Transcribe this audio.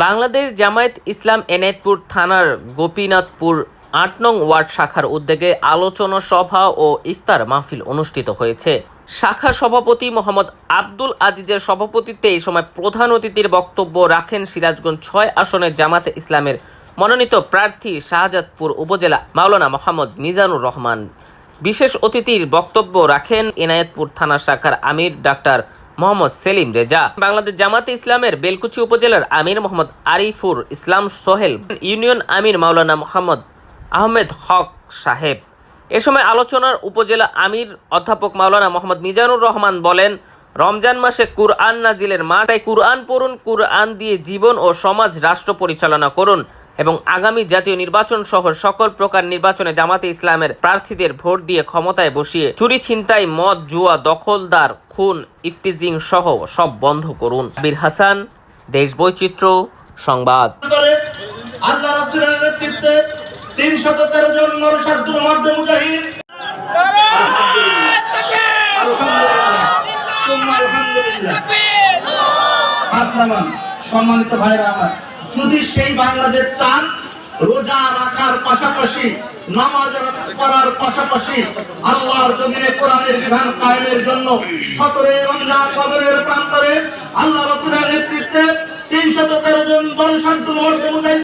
বাংলাদেশ জামায়াত ইসলাম এনায়েতপুর থানার গোপীনাথপুর আট নং ওয়ার্ড শাখার উদ্যোগে আলোচনা সভা ও ইফতার মাহফিল অনুষ্ঠিত হয়েছে। শাখা সভাপতি মোহাম্মদ আব্দুল আজিজের সভাপতিত্বে এই সময় প্রধান অতিথির বক্তব্য রাখেন সিরাজগঞ্জ ছয় আসনের জামাতে ইসলামের মনোনীত প্রার্থী শাহজাদপুর উপজেলা মাওলানা মোহাম্মদ মিজানুর রহমান। বিশেষ অতিথির বক্তব্য রাখেন এনায়েতপুর থানা শাখার আমির ডাক্তার মোহাম্মদ সেলিম রেজা। বাংলাদেশ জামাতে ইসলামের বেলকুচি উপজেলার আমির মোহাম্মদ আরিফুর ইসলাম সোহেল, ইউনিয়ন আমির মাওলানা মোহাম্মদ আহমেদ হক সাহেব। এ সময় আলোচনার উপজেলা আমির অধ্যাপক মাওলানা মোহাম্মদ মিজানুর রহমান বলেন, রমজান মাসে কুরআন নাজিলের মাস, তাই কুরআন পড়ুন, কুরআন দিয়ে জীবন ও সমাজ রাষ্ট্র পরিচালনা করুন। এবং আগামী জাতীয় নির্বাচন সহ সকল প্রকার নির্বাচনে জামাতে ইসলামের প্রার্থীদের ভোট দিয়ে ক্ষমতায় বসিয়ে চুরি ছিনতাই মদ জুয়া দখলদার খুন ইফতিজিং সহ সব বন্ধ করুন। আবির হাসান দেশ বৈচিত্র্য সংবাদ। আল্লাহ রাসূলের নেতৃত্বে তিনশত তেরো জন নরসাদ্দুর মধ্যে মুজাহিদ। আলহামদুলিল্লাহ। আলহামদুলিল্লাহ। সম্মানিত ভাইরা আমার। যদি সেই বাংলাদেশ চান, রোজা রাখার পাশাপাশি, নামাজ করার পাশাপাশি আল্লাহর জমিনে কোরআনের বিধান কায়েমের জন্য সতরে রমজান কদরের প্রান্তরে আল্লাহ রসুলের নেতৃত্বে তিনশত তেরো জন বনশান্ত মুজাহিদ